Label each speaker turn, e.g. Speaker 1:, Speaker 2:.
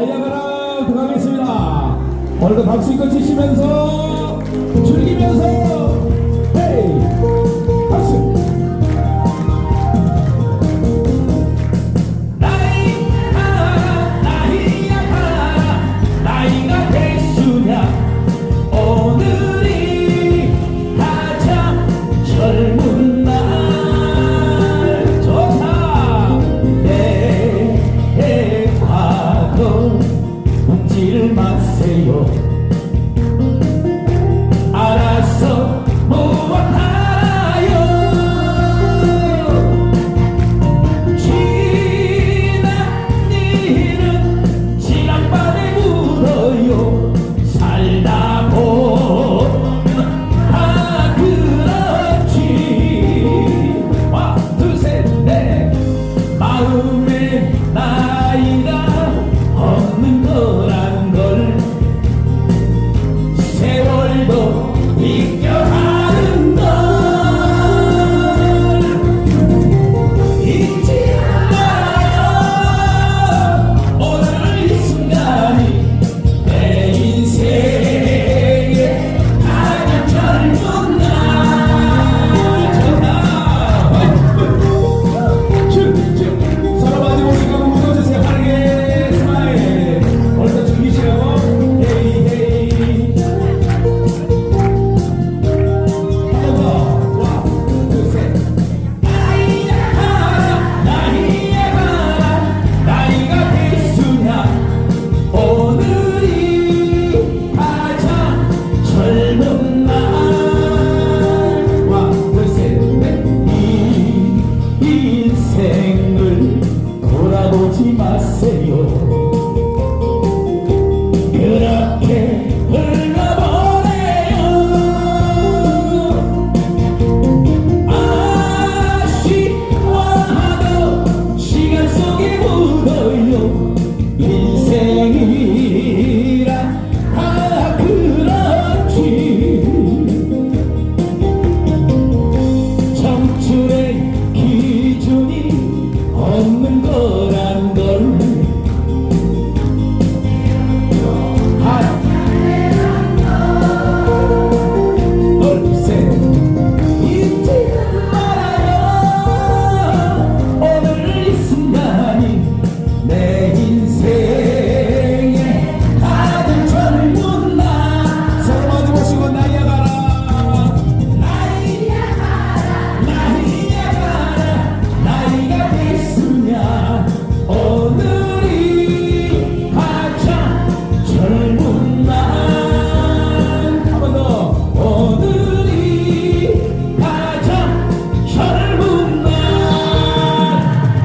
Speaker 1: 달려가라 들어가겠습니다. 오늘도 박수 있고 치시면서 즐기면서